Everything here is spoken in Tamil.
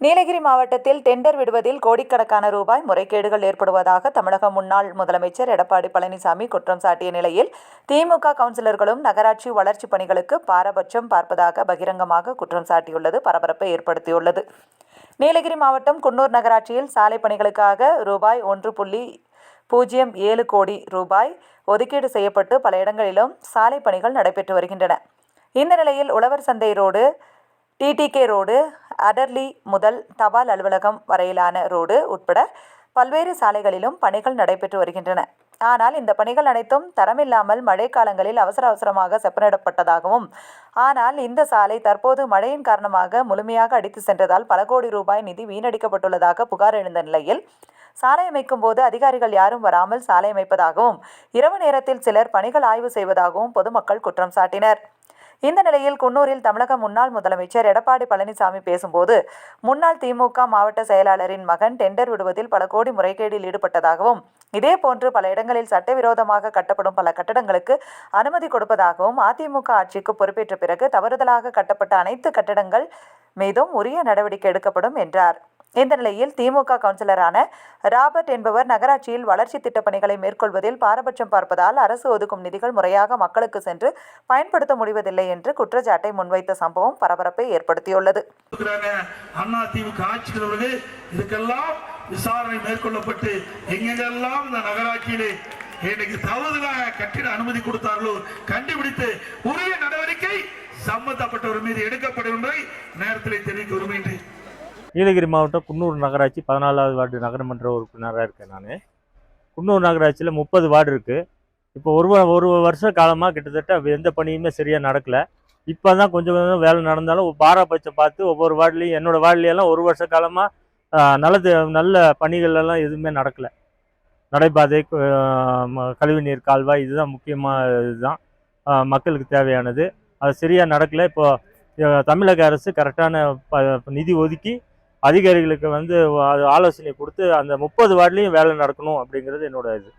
நீலகிரி மாவட்டத்தில் டெண்டர் விடுவதில் கோடிக்கணக்கான ரூபாய் முறைகேடுகள் ஏற்படுவதாக தமிழக முன்னாள் முதலமைச்சர் எடப்பாடி பழனிசாமி குற்றம் சாட்டிய நிலையில் திமுக கவுன்சிலர்களும் நகராட்சி வளர்ச்சிப் பணிகளுக்கு பாரபட்சம் பார்ப்பதாக பகிரங்கமாக குற்றம் சாட்டியுள்ளது பரபரப்பை ஏற்படுத்தியுள்ளது. நீலகிரி மாவட்டம் குன்னூர் நகராட்சியில் சாலை பணிகளுக்காக ரூபாய் ஒன்று புள்ளி பூஜ்ஜியம் ஏழு கோடி ரூபாய் ஒதுக்கீடு செய்யப்பட்டு பல இடங்களிலும் சாலை பணிகள் நடைபெற்று வருகின்றன. இந்த நிலையில் உழவர் சந்தை ரோடு டிடிகே ரோடு அடர்லி முதல் தபால் அலுவலகம் வரையிலான ரோடு உட்பட பல்வேறு சாலைகளிலும் பணிகள் நடைபெற்று வருகின்றன. ஆனால் இந்த பணிகள் அனைத்தும் தரமில்லாமல் மழைக்காலங்களில் அவசர அவசரமாக செப்பனிடப்பட்டதாகவும் ஆனால் இந்த சாலை தற்போது மழையின் காரணமாக முழுமையாக அடித்து சென்றதால் பல கோடி ரூபாய் நிதி வீணடிக்கப்பட்டுள்ளதாக புகார் எழுந்த நிலையில் சாலை அமைக்கும் போது அதிகாரிகள் யாரும் வராமல் சாலை அமைப்பதாகவும் இரவு நேரத்தில் சிலர் பணிகள் ஆய்வு செய்வதாகவும் பொதுமக்கள் குற்றம் சாட்டினர். இந்த நிலையில் குன்னூரில் தமிழக முன்னாள் முதலமைச்சர் எடப்பாடி பழனிசாமி பேசும்போது முன்னாள் திமுக மாவட்ட செயலாளரின் மகன் டெண்டர் விடுவதில் பல கோடி முறைகேடில் ஈடுபட்டதாகவும் இதேபோன்று பல இடங்களில் சட்டவிரோதமாக கட்டப்படும் பல கட்டடங்களுக்கு அனுமதி கொடுப்பதாகவும் அதிமுக ஆட்சிக்கு பொறுப்பேற்ற பிறகு தவறுதலாக கட்டப்பட்ட அனைத்து கட்டடங்கள் மீதும் உரிய நடவடிக்கை எடுக்கப்படும் என்றார். இந்த நிலையில் திமுக கவுன்சிலரான ராபர்ட் என்பவர் நகராட்சியில் வளர்ச்சி திட்டப் பணிகளை மேற்கொள்வதில் பாரபட்சம் பார்ப்பதால் அரசு ஒதுக்கும் நிதிகள் முறையாக மக்களுக்கு சென்று பயன்படுத்த முடிவதில்லை என்று குற்றச்சாட்டை முன்வைத்த சம்பவம் பரபரப்பை ஏற்படுத்தியுள்ளது. திமுக இதுக்கெல்லாம் விசாரணை மேற்கொள்ளப்பட்டு எங்கெங்கெல்லாம் இந்த நகராட்சியிலே இன்னைக்கு தவறுதலாக கட்டிட அனுமதி கொடுத்தார்களோ கண்டுபிடித்து உரிய நடவடிக்கை சம்பந்தப்பட்டவர் மீது எடுக்கப்படும் என்பதை நேரத்தில் தெரிவிக்க விரும்புகின்றேன். நீலகிரி மாவட்டம் குன்னூர் நகராட்சி பதினாலாவது வார்டு நகரமன்ற உறுப்பினராக இருக்கேன் நான். குன்னூர் நகராட்சியில் முப்பது வார்டு இருக்குது இப்போ ஒரு வ- ஒரு வருஷ காலமாக கிட்டத்தட்ட எந்த பணியுமே சரியாக நடக்கலை. இப்போ தான் கொஞ்சம் கொஞ்சம் வேலை நடந்தாலும் பாராபட்சம் பார்த்து ஒவ்வொரு வார்டுலையும் என்னோடய வார்டுலையெல்லாம் ஒரு வருஷ காலமாக நல்லது நல்ல பணிகளெல்லாம் எதுவுமே நடக்கலை. நடைபாதை ம- கழிவுநீர் கால்வாய் இதுதான் முக்கியமாக இதுதான். மக்களுக்கு தேவையானது. அது சரியாக நடக்கலை. இப்போது தமிழக அரசு கரெக்டான ப நிதி ஒதுக்கி அதிகாரிகளுக்கு வந்து அது ஆலோசனை கொடுத்து அந்த முப்பது வார்டுலேயும் வேலை நடக்கணும் அப்படிங்கிறது என்னோட இது.